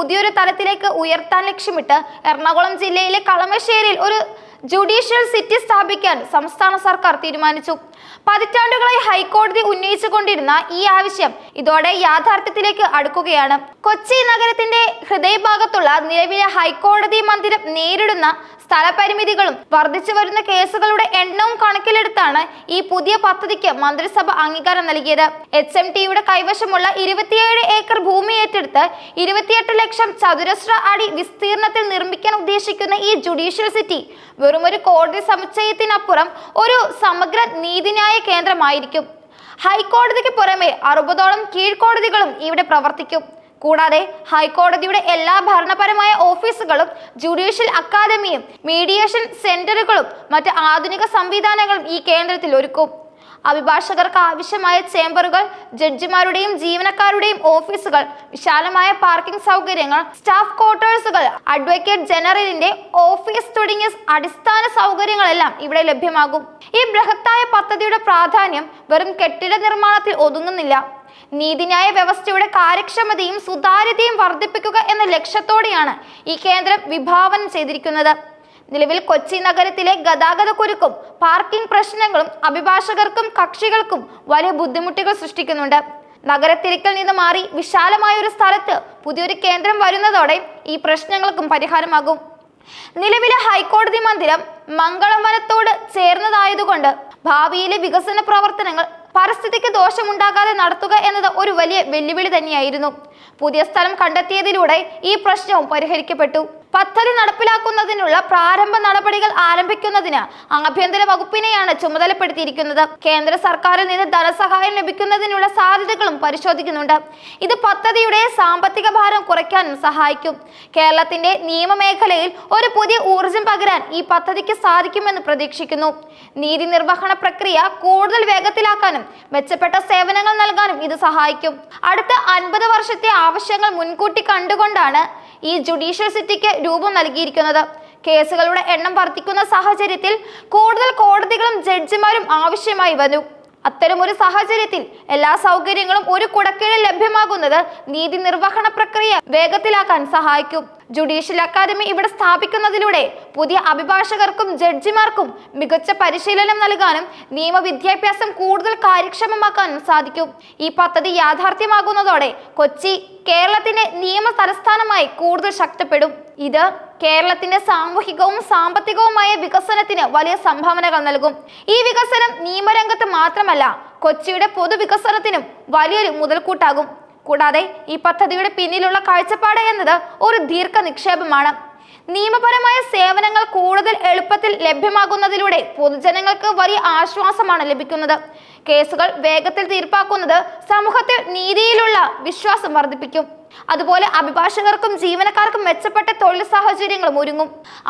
പുതിയൊരു തലത്തിലേക്ക് ഉയർത്താൻ ലക്ഷ്യമിട്ട് എറണാകുളം ജില്ലയിലെ കളമശ്ശേരിയിൽ ഒരു ജുഡീഷ്യൽ സിറ്റി സ്ഥാപിക്കാൻ സംസ്ഥാന സർക്കാർ തീരുമാനിച്ചു. പതിറ്റാണ്ടുകളായി ഹൈക്കോടതി ഉന്നയിച്ചുകൊണ്ടിരുന്ന ഈ ആവശ്യം ഇതോടെ യാഥാർത്ഥ്യത്തിലേക്ക് അടുക്കുകയാണ്. കൊച്ചി നഗരത്തിന്റെ ഹൃദയഭാഗത്തുള്ള നിലവിലെ ഹൈക്കോടതി മന്ദിരം നേരിടുന്ന സ്ഥലപരിമിതികളും വർദ്ധിച്ചു വരുന്ന കേസുകളുടെ എണ്ണവും കണക്കിലെടുത്താണ് ഈ പുതിയ പദ്ധതിക്ക് മന്ത്രിസഭ അംഗീകാരം നൽകിയത്. എച്ച് എം ടിയുടെ കൈവശമുള്ള ഇരുപത്തിയേഴ് ഏക്കർ ഭൂമി ഏറ്റെടുത്ത് ഇരുപത്തിയെട്ട് ലക്ഷം ചതുരശ്ര അടി വിസ്തീർണത്തിൽ നിർമ്മിക്കാൻ ഉദ്ദേശിക്കുന്ന ഈ ജുഡീഷ്യൽ സിറ്റി വെറുമൊരു കോടതി സമുച്ചയത്തിനപ്പുറം ഒരു സമഗ്ര നീതിന്യായ കേന്ദ്രമായിരിക്കും. ഹൈക്കോടതിക്ക് പുറമെ അറുപതോളം കീഴ്ക്കോടതികളും ഇവിടെ പ്രവർത്തിക്കും. കൂടാതെ ഹൈക്കോടതിയുടെ എല്ലാ ഭരണപരമായ ഓഫീസുകളും ജുഡീഷ്യൽ അക്കാദമിയും മീഡിയേഷൻ സെന്ററുകളും മറ്റ് ആധുനിക സംവിധാനങ്ങളും ഈ കേന്ദ്രത്തിൽ ഒരുക്കും. അഭിഭാഷകർക്ക് ആവശ്യമായ ചേംബറുകൾ ജഡ്ജിമാരുടെയും ജീവനക്കാരുടെയും ഓഫീസുകൾ വിശാലമായ പാർക്കിംഗ് സൗകര്യങ്ങൾ സ്റ്റാഫ് ക്വാർട്ടേഴ്സുകൾ അഡ്വക്കേറ്റ് ജനറലിന്റെ ഓഫീസ് തുടങ്ങിയ അടിസ്ഥാന സൗകര്യങ്ങളെല്ലാം ഇവിടെ ലഭ്യമാകും. ഈ ബൃഹത്തായ പദ്ധതിയുടെ പ്രാധാന്യം വെറും കെട്ടിട നിർമ്മാണത്തിൽ ഒതുങ്ങുന്നില്ല. നീതിന്യായ വ്യവസ്ഥയുടെ കാര്യക്ഷമതയും സുതാര്യതയും വർദ്ധിപ്പിക്കുക എന്ന ലക്ഷ്യത്തോടെയാണ് ഈ കേന്ദ്രം വിഭാവനം ചെയ്തിരിക്കുന്നത്. നിലവിൽ കൊച്ചി നഗരത്തിലെ ഗതാഗത കുരുക്കും പാർക്കിംഗ് പ്രശ്നങ്ങളും അഭിഭാഷകർക്കും കക്ഷികൾക്കും വലിയ ബുദ്ധിമുട്ടുകൾ സൃഷ്ടിക്കുന്നുണ്ട്. നഗരത്തിരക്കിൽ നിന്ന് മാറി വിശാലമായ ഒരു സ്ഥലത്ത് പുതിയൊരു കേന്ദ്രം വരുന്നതോടെ ഈ പ്രശ്നങ്ങൾക്കും പരിഹാരമാകും. നിലവിലെ ഹൈക്കോടതി മന്ദിരം മംഗളം വനത്തോട് ചേർന്നതായതുകൊണ്ട് ഭാവിയിലെ വികസന പ്രവർത്തനങ്ങൾ പരിസ്ഥിതിക്ക് ദോഷമുണ്ടാകാതെ നടത്തുക എന്നത് ഒരു വലിയ വെല്ലുവിളി തന്നെയായിരുന്നു. പുതിയ സ്ഥലം കണ്ടെത്തിയതിലൂടെ ഈ പ്രശ്നവും പരിഹരിക്കപ്പെട്ടു. പദ്ധതി നടപ്പിലാക്കുന്നതിനുള്ള പ്രാരംഭ നടപടികൾ ആരംഭിക്കുന്നതിന് ആഭ്യന്തര വകുപ്പിനെയാണ് ചുമതലപ്പെടുത്തിയിരിക്കുന്നത്. കേന്ദ്ര സർക്കാരിൽ നിന്ന് ധനസഹായം ലഭിക്കുന്നതിനുള്ള സാധ്യതകളും പരിശോധിക്കുന്നുണ്ട്. ഇത് പദ്ധതിയുടെ സാമ്പത്തിക ഭാരം കുറയ്ക്കാനും സഹായിക്കും. കേരളത്തിന്റെ നിയമമേഖലയിൽ ഒരു പുതിയ ഊർജം പകരാൻ ഈ പദ്ധതിക്ക് സാധിക്കുമെന്ന് പ്രതീക്ഷിക്കുന്നു. നീതി നിർവഹണ പ്രക്രിയ കൂടുതൽ വേഗത്തിലാക്കാനും മെച്ചപ്പെട്ട സേവനങ്ങൾ നൽകാനും ഇത് സഹായിക്കും. അടുത്ത അൻപത് വർഷത്തെ ആവശ്യങ്ങൾ മുൻകൂട്ടി കണ്ടുകൊണ്ടാണ് ഈ ജുഡീഷ്യൽ സിറ്റിക്ക് രൂപം നൽകിയിരിക്കുന്നത്. കേസുകളുടെ എണ്ണം വർദ്ധിക്കുന്ന സാഹചര്യത്തിൽ കൂടുതൽ കോടതികളും ജഡ്ജിമാരും ആവശ്യമായി വന്നു. അത്തരമൊരു സാഹചര്യത്തിൽ എല്ലാ സൗകര്യങ്ങളും ഒരു കുടക്കീഴിൽ ലഭ്യമാകുന്നത് നീതി നിർവഹണ പ്രക്രിയ വേഗത്തിലാക്കാൻ സഹായിക്കും. ജുഡീഷ്യൽ അക്കാദമി ഇവിടെ സ്ഥാപിക്കുന്നതിലൂടെ പുതിയ അഭിഭാഷകർക്കും ജഡ്ജിമാർക്കും മികച്ച പരിശീലനം നൽകാനും നിയമവിദ്യാഭ്യാസം കൂടുതൽ കാര്യക്ഷമമാക്കാനും സാധിക്കും. ഈ പദ്ധതി യാഥാർത്ഥ്യമാകുന്നതോടെ കൊച്ചി കേരളത്തിന്റെ നിയമ തലസ്ഥാനമായി കൂടുതൽ ശക്തിപ്പെടും. ഇത് കേരളത്തിന്റെ സാമൂഹികവും സാമ്പത്തികവുമായ വികസനത്തിന് വലിയ സംഭാവനകൾ നൽകും. ഈ വികസനം നിയമരംഗത്ത് മാത്രമല്ല കൊച്ചിയുടെ പൊതുവികസനത്തിനും വലിയൊരു മുതൽക്കൂട്ടാകും. കൂടാതെ ഈ പദ്ധതിയുടെ പിന്നിലുള്ള കാഴ്ചപ്പാട് എന്നത് ഒരു ദീർഘ നിക്ഷേപമാണ് നിയമപരമായ സേവനങ്ങൾ കൂടുതൽ എളുപ്പത്തിൽ ലഭ്യമാകുന്നതിലൂടെ പൊതുജനങ്ങൾക്ക് വലിയ ആശ്വാസമാണ് ലഭിക്കുന്നത്. കേസുകൾ വേഗത്തിൽ തീർപ്പാക്കുന്നത് സമൂഹത്തിൽ നീതിയിലുള്ള വിശ്വാസം വർദ്ധിപ്പിക്കും. അതുപോലെ അഭിഭാഷകർക്കും ജീവനക്കാർക്കും മെച്ചപ്പെട്ട തൊഴിൽ സാഹചര്യങ്ങളും ഒരുങ്ങും.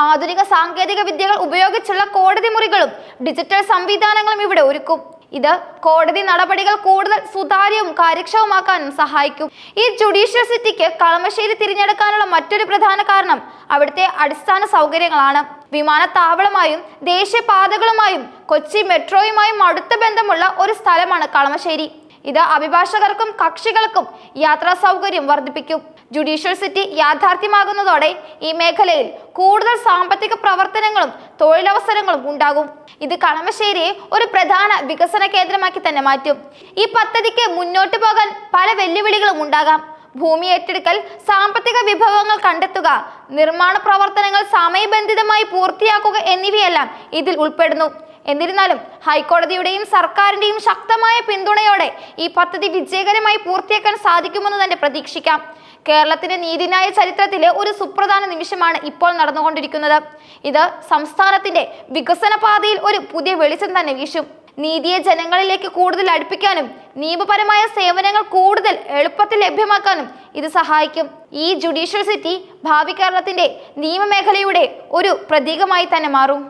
ആധുനിക സാങ്കേതിക വിദ്യകൾ ഉപയോഗിച്ചുള്ള കോടതി മുറികളും ഡിജിറ്റൽ സംവിധാനങ്ങളും ഇവിടെ ഒരുക്കും. ഇത് കോടതി നടപടികൾ കൂടുതൽ സുതാര്യവും കാര്യക്ഷമമാക്കാനും സഹായിക്കും. ഈ ജുഡീഷ്യൽ സിറ്റിക്ക് കളമശ്ശേരി തിരഞ്ഞെടുക്കാനുള്ള മറ്റൊരു പ്രധാന കാരണം അവിടുത്തെ അടിസ്ഥാന സൗകര്യങ്ങളാണ്. വിമാനത്താവളമായും ദേശീയപാതകളുമായും കൊച്ചി മെട്രോയുമായും അടുത്ത ബന്ധമുള്ള ഒരു സ്ഥലമാണ് കളമശ്ശേരി. ഇത് അഭിഭാഷകർക്കും കക്ഷികൾക്കും യാത്രാ സൗകര്യം വർദ്ധിപ്പിക്കും. ജുഡീഷ്യൽ സിറ്റി യാഥാർത്ഥ്യമാകുന്നതോടെ ഈ മേഖലയിൽ കൂടുതൽ സാമ്പത്തിക പ്രവർത്തനങ്ങളും തൊഴിലവസരങ്ങളും ഉണ്ടാകും. ഇത് കളമശ്ശേരിയെ ഒരു പ്രധാന വികസന കേന്ദ്രമാക്കി തന്നെ മാറ്റും. ഈ പദ്ധതിക്ക് മുന്നോട്ടു പോകാൻ പല വെല്ലുവിളികളും ഉണ്ടാകാം. ഭൂമി ഏറ്റെടുക്കൽ സാമ്പത്തിക വിഭവങ്ങൾ കണ്ടെത്തുക നിർമ്മാണ പ്രവർത്തനങ്ങൾ സമയബന്ധിതമായി പൂർത്തിയാക്കുക എന്നിവയെല്ലാം ഇതിൽ ഉൾപ്പെടുന്നു. എന്നിരുന്നാലും ഹൈക്കോടതിയുടെയും സർക്കാരിന്റെയും ശക്തമായ പിന്തുണയോടെ ഈ പദ്ധതി വിജയകരമായി പൂർത്തിയാക്കാൻ സാധിക്കുമെന്ന് തന്നെ പ്രതീക്ഷിക്കാം. കേരളത്തിന്റെ നീതിന്യായ ചരിത്രത്തിലെ ഒരു സുപ്രധാന നിമിഷമാണ് ഇപ്പോൾ നടന്നുകൊണ്ടിരിക്കുന്നത്. ഇത് സംസ്ഥാനത്തിന്റെ വികസന പാതയിൽ ഒരു പുതിയ വെളിച്ചം തന്നെ വീശും. നീതിയെ ജനങ്ങളിലേക്ക് കൂടുതൽ അടുപ്പിക്കാനും നിയമപരമായ സേവനങ്ങൾ കൂടുതൽ എളുപ്പത്തിൽ ലഭ്യമാക്കാനും ഇത് സഹായിക്കും. ഈ ജുഡീഷ്യൽ സിറ്റി ഭാവി കേരളത്തിന്റെ നിയമമേഖലയുടെ ഒരു പ്രതീകമായി തന്നെ മാറും.